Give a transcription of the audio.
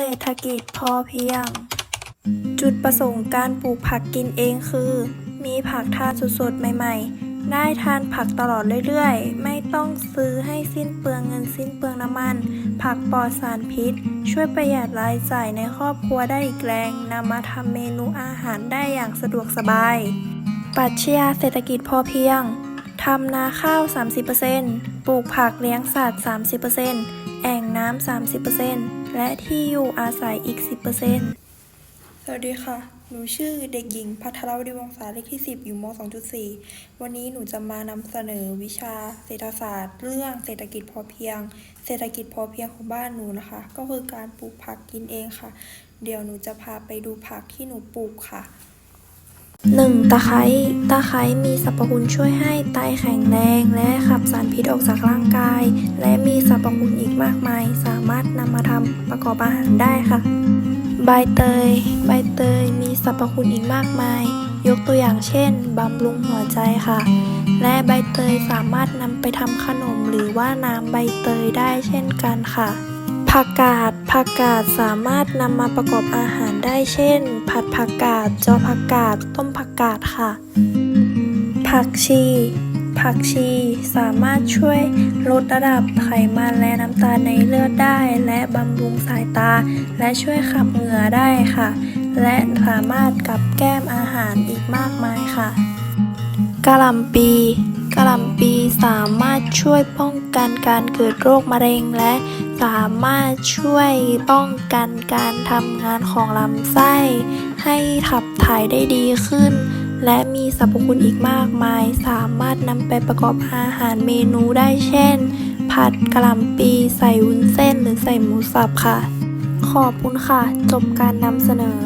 เศรษฐกิจพอเพียง จุดประสงค์การปลูกผักกินเองคือ มีผักทานสดๆใหม่ ๆ ได้ทานผักตลอดเรื่อยๆ ไม่ต้องซื้อให้สิ้นเปลืองเงินสิ้นเปลืองน้ำมัน ผักปลอดสารพิษ ช่วยประหยัดรายจ่ายในครอบครัวได้อีกแรงนำมาทำเมนูอาหารได้อย่างสะดวกสบาย ปรัชญาเศรษฐกิจพอเพียงทำนาข้าว 30% ปลูกผักเลี้ยงสัตว์ 30%แอ่งน้ำ 30%และที่อยู่อาศัยอีก 10%สวัสดีค่ะ หนูชื่อเด็กหญิงพัทรวดีวงศาเลขที่ 10 อยู่ม 2.4 วันนี้หนูจะมานำเสนอวิชาเศรษฐศาสตร์ เรื่องเศรษฐกิจพอเพียง เศรษฐกิจพอเพียงของบ้านหนูนะคะ ก็คือการปลูกผักกินเองค่ะ เดี๋ยวหนูจะพาไปดูผักที่หนูปลูกค่ะ 1. ตะไคร้ตะไคร้มีสรรพคุณช่วยให้ไตแข็งแรงและขับสารพิษออกจากร่างกาย และมีสรรพคุณอีกมากมาย สามารถนำมาทำประกอบอาหารได้ค่ะ ใบเตย ใบเตยมีสรรพคุณอีกมากมาย ยกตัวอย่างเช่นบำรุงหัวใจค่ะ และใบเตยสามารถนำไปทำขนมหรือว่าน้ำใบเตยได้เช่นกันค่ะ ผักกาด ผักกาดสามารถนำมาประกอบอาหารได้เช่น ผัดผักกาดจอผักกาด ต้มผักกาดค่ะ ผักชี ผักชีสามารถช่วยลดระดับไขมันและน้ำตาลในเลือดได้ และบำรุงสายตา และช่วยขับเหงื่อได้ค่ะ และสามารถกับแก้มอาหารอีกมากมายค่ะกะหล่ำปี กระหล่ำปีสามารถช่วยป้องกันการเกิดโรคมะเร็งและสามารถช่วยป้องกันการทำงานของลำไส้ ให้ขับถ่ายได้ดีขึ้น และมีสรรพคุณอีกมากมาย สามารถนำไปประกอบอาหารเมนูได้เช่น ผัดกระหล่ำปีใส่วุ้นเส้นหรือใส่หมูสับค่ะ ขอบคุณค่ะ จบการนำเสนอ